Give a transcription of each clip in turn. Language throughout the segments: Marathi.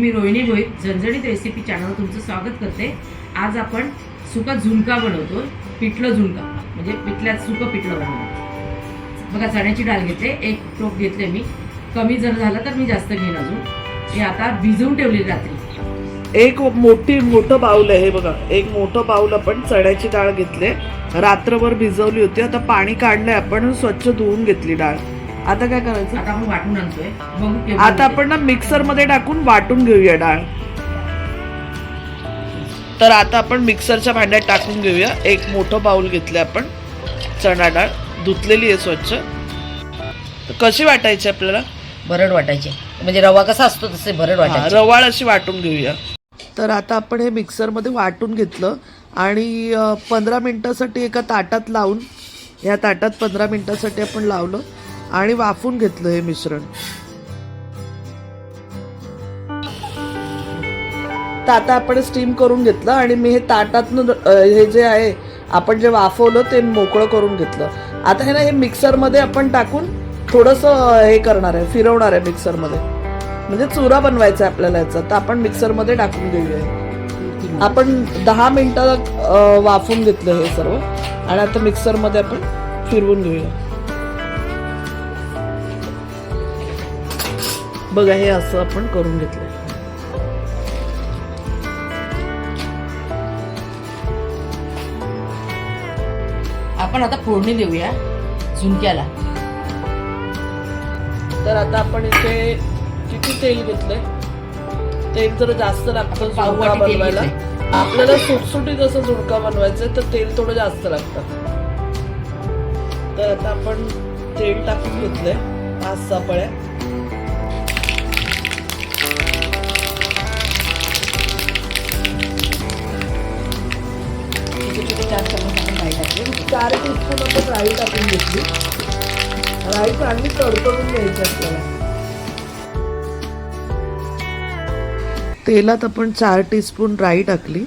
मी रोहिणी भोईत झणझणीत रेसिपी चॅनलवर तुमचं स्वागत करते. आज आपण सुका झुणका बनवतो. पिठलं झुणका म्हणजे पिठल्यात सुकं पिठलं बनवतो बघा चण्याची डाळ घेतले एक टोप घेतले मी. कमी जर झालं तर मी जास्त घेईन अजून. हे आता भिजवून ठेवली रात्री. एक मोठी मोठं बाऊल आहे हे बघा. एक मोठं बाऊल आपण चण्याची डाळ घेतले. रात्रभर भिजवली होती. आता पाणी काढलंय आपण स्वच्छ धुवून घेतली डाळ. आता काय करायचं? आता आपण वाटून आणतोय. आता. आपण ना मिक्सरमध्ये टाकून वाटून घेऊया डाळ. तर आता आपण मिक्सरच्या भांड्यात टाकून घेऊया. एक मोठं बाऊल घेतलं आपण चणा डाळ. धुतलेली आहे स्वच्छ. तर कशी वाटायची आपल्याला? भरड वाटायचे. म्हणजे रवा कसा असतो तसे भरड वाटायचे. रवाळ अशी वाटून घेऊया. तर आता आपण हे मिक्सरमध्ये वाटून घेतलं आणि पंधरा मिनटासाठी एका ताटात लावून या ताटात पंधरा मिनटासाठी आपण लावलं. आणि वाफून घेतलं हे मिश्रण. तर आता आपण स्टीम करून घेतलं आणि मी हे ताटातनं हे जे आहे आपण जे वाफवलं ते मोकळं करून घेतलं. आता हे ना हे मिक्सरमध्ये आपण टाकून थोडंसं हे करणार आहे फिरवणार आहे मिक्सरमध्ये. म्हणजे चुरा बनवायचा आहे आपल्याला याचा. तर आपण मिक्सरमध्ये टाकून घेऊया आपण दहा मिनिटं वाफून घेतलं हे सर्व. आणि आता मिक्सरमध्ये आपण फिरवून घेऊया. बघा हे असं आपण करून घेतलं आपण आता फोडणी देऊया झुणक्याला. तर आता आपण इथे किती तेल घेतलंय? तेल जर जास्त लागतं झुणका बनवायला. आपल्याला सुटसुटी जसं झुणका बनवायचं तर तेल थोडं जास्त लागतं. तर आता आपण तेल टाकून घेतलंय पाच सहा पळ्या. चार चमच आपण राई टाकली चार टीस्पून आपण राई टाकून घेतली राई चांगली तडतडून घ्यायची आपल्याला तेलात आपण चार टीस्पून राई टाकली.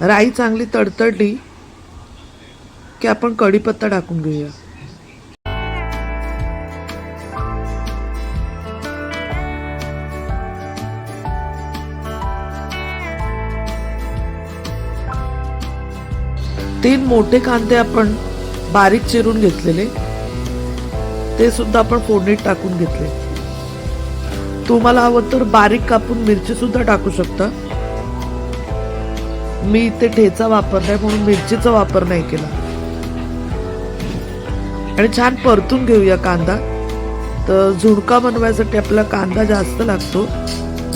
राई चांगली तडतडली की आपण कढीपत्ता टाकून घेऊया. तीन मोठे कांदे आपण बारीक चिरून घेतलेले ते सुद्धा आपण फोडणीत टाकून घेतले. तुम्हाला हवं तर बारीक कापून मिरची सुद्धा टाकू शकता. मी इथे ठेचा वापरलाय म्हणून मिरचीचा वापर नाही केला. आणि छान परतून घेऊया कांदा. तर झुणका बनवायसाठी आपला कांदा जास्त लागतो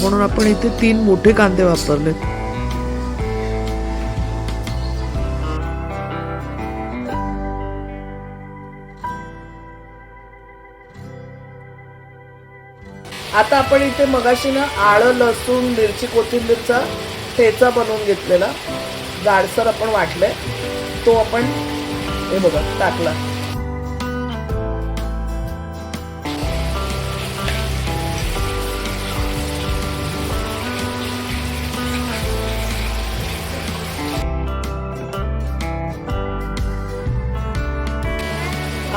म्हणून आपण इथे तीन मोठे कांदे वापरलेत. आता आपण इथे मगाशी ना आळं लसूण मिरची कोथिंबीरचा ठेचा बनवून घेतलेला. जाडसर आपण वाटलंय. तो आपण हे बघा टाकला.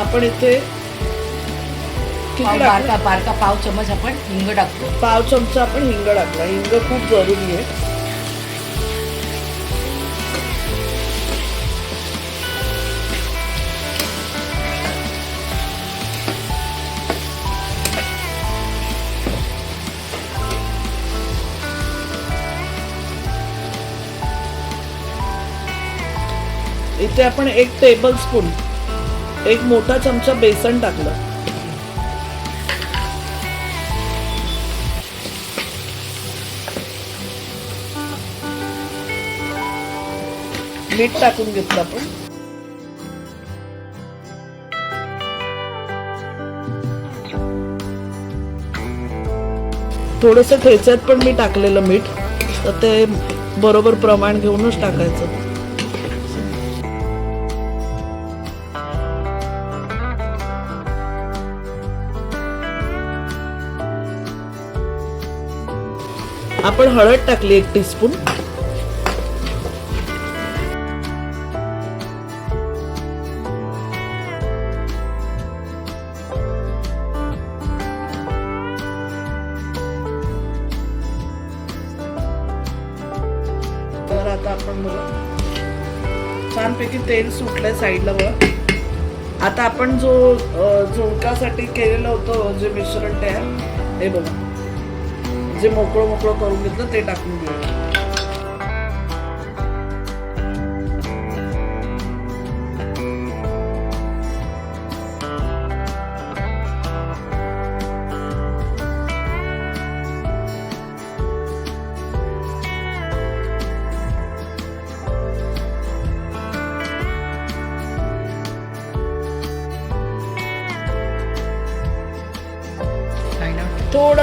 आपण इथे पाव? बारका बारका पाव चमच आपण हिंग टाकतो. पाव चमचा आपण हिंग टाकला. हिंग खूप जरुरी आहे. इथे आपण एक टेबल स्पून एक मोठा चमचा बेसन टाकलं. मीठ टाकून घेतलं आपण. थोडस ठेच्यात पण मी टाकलेलं मीठ तर ते बरोबर प्रमाण घेऊनच टाकायचं. आपण हळद टाकली एक टीस्पून आता आपण बघा. छानपैकी तेल सुटलंय साईडला बघा. आता आपण जो झुणकासाठी केलेलं होतं जे मिश्रण तयार हे बघा. जे मोकळं मोकळं करून घेतलं ते टाकून घेऊ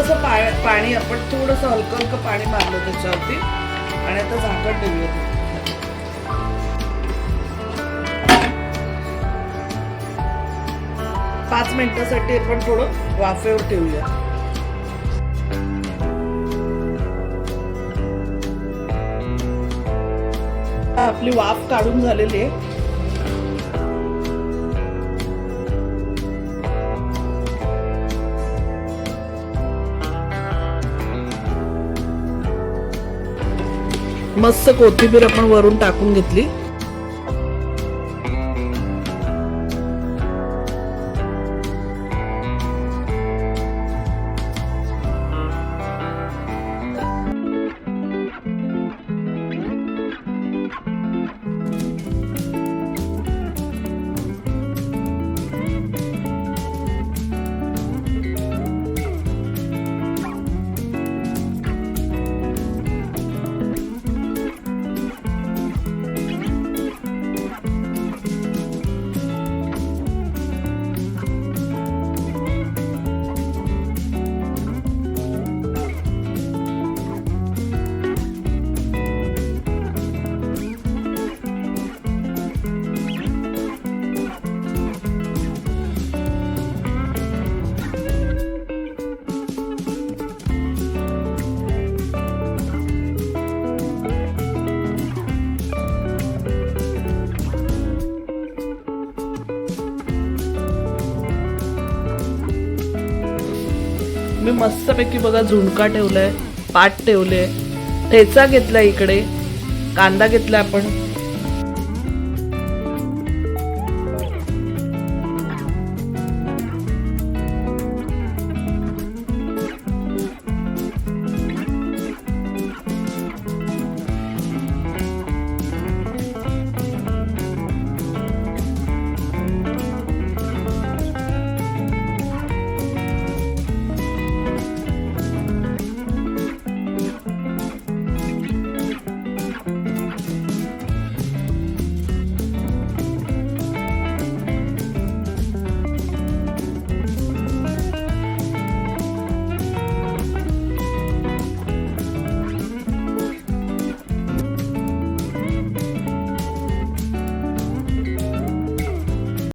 थोडस पाणी आपण थोडंसं हलकं हलकं पाणी मारलं त्याच्यावरती. आणि आता झाकण ठेवूया. पाच मिनिटासाठी आपण थोडं वाफेवर ठेवूया. आपली वाफ काढून झालेली आहे. मस्त कोथिंबीर आपण वरून टाकून घेतली. मस्तपैकी बघा झुणका ठेवलाय पाट ठेवले ठेचा घेतला इकडे कांदा घेतला आपण.